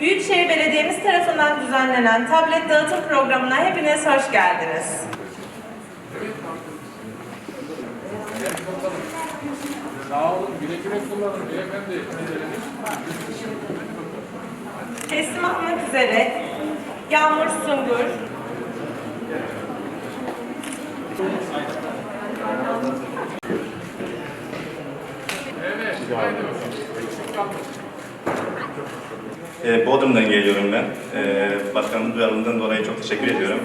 Büyükşehir Belediyemiz tarafından düzenlenen tablet dağıtım programına hepiniz hoş geldiniz. Sağ olun, güle güle kullanın beyefendi. Teslim almak üzere Yağmur Sungur, Evet, haydi bakalım. Eksik kalmasın. Ee, Bodrum'dan geliyorum ben. Ee, Başkanımın duyarlılığından dolayı çok teşekkür ediyorum.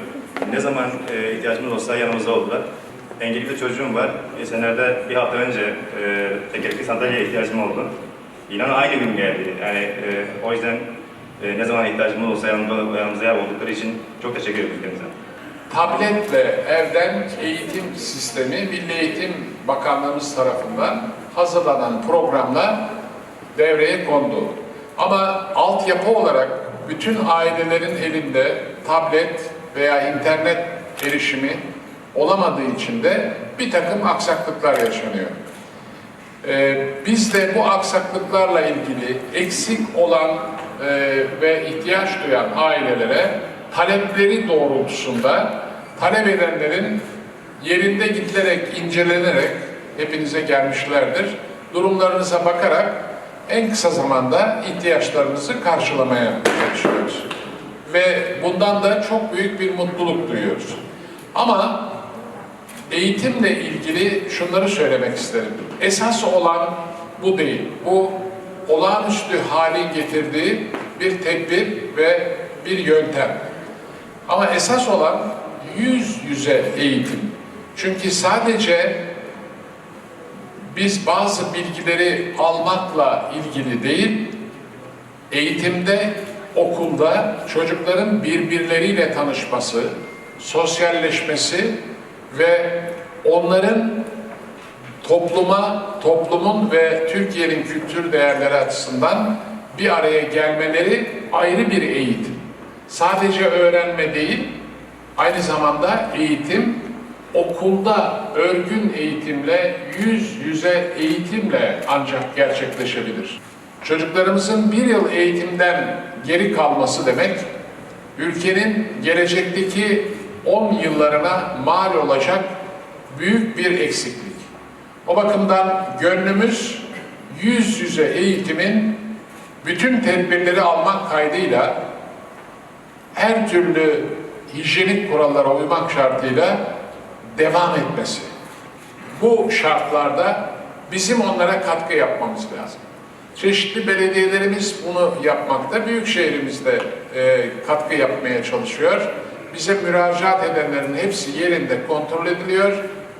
Ne zaman e, ihtiyacımız olsa yanımızda oldular. Engelli bir çocuğum var. Geçenlerde bir hafta önce e, tekerlekli sandalyeye ihtiyacım oldu. İnan aynı gün geldi. Yani e, o yüzden e, ne zaman ihtiyacımız olsa yanımda, yanımıza oldukları için çok teşekkür ediyorum ülkemize. Tabletle evden eğitim sistemi Milli Eğitim Bakanlığımız tarafından hazırlanan programla devreye kondu. Ama altyapı olarak bütün ailelerin elinde tablet veya internet erişimi olamadığı için de bir takım aksaklıklar yaşanıyor. Ee, biz de bu aksaklıklarla ilgili eksik olan e, ve ihtiyaç duyan ailelere talepleri doğrultusunda talep edenlerin yerinde gidilerek, incelenerek hepinize gelmişlerdir. Durumlarınıza bakarak en kısa zamanda ihtiyaçlarınızı karşılamaya çalışıyoruz. Ve bundan da çok büyük bir mutluluk duyuyoruz. Ama eğitimle ilgili şunları söylemek isterim. Esas olan bu değil. Bu olağanüstü halin getirdiği bir tedbir ve bir yöntem. Ama esas olan yüz yüze eğitim. Çünkü sadece biz bazı bilgileri almakla ilgili değil, eğitimde, okulda çocukların birbirleriyle tanışması, sosyalleşmesi ve onların topluma, toplumun ve Türkiye'nin kültür değerleri açısından bir araya gelmeleri ayrı bir eğitim. Sadece öğrenme değil, aynı zamanda eğitim okulda örgün eğitimle, yüz yüze eğitimle ancak gerçekleşebilir. Çocuklarımızın bir yıl eğitimden geri kalması demek, ülkenin gelecekteki 10 yıllarına mal olacak büyük bir eksiklik. O bakımdan gönlümüz yüz yüze eğitimin bütün tedbirleri almak kaydıyla her türlü hijyenik kurallara uymak şartıyla devam etmesi. Bu şartlarda bizim onlara katkı yapmamız lazım. Çeşitli belediyelerimiz bunu yapmakta, büyük şehrimizde e, katkı yapmaya çalışıyor. Bize müracaat edenlerin hepsi yerinde kontrol ediliyor.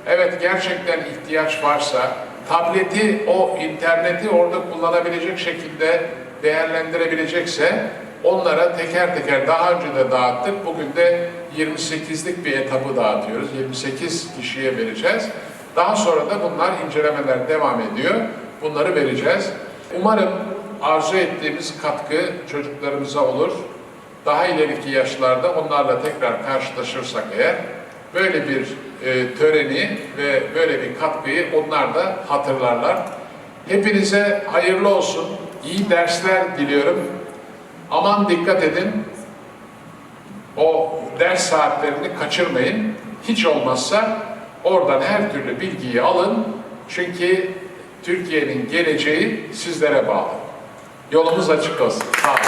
Evet gerçekten ihtiyaç varsa tableti, o interneti orada kullanabilecek şekilde değerlendirebilecekse onlara teker teker daha önce de dağıttık. Bugün de 28'lik bir etabı dağıtıyoruz. 28 kişiye vereceğiz. Daha sonra da bunlar incelemeler devam ediyor. Bunları vereceğiz. Umarım arzu ettiğimiz katkı çocuklarımıza olur. Daha ileriki yaşlarda onlarla tekrar karşılaşırsak eğer böyle bir e, töreni ve böyle bir katkıyı onlar da hatırlarlar. Hepinize hayırlı olsun, iyi dersler diliyorum. Aman dikkat edin, o ders saatlerini kaçırmayın. Hiç olmazsa oradan her türlü bilgiyi alın. Çünkü Türkiye'nin geleceği sizlere bağlı. Yolumuz açık olsun. Sağ olun.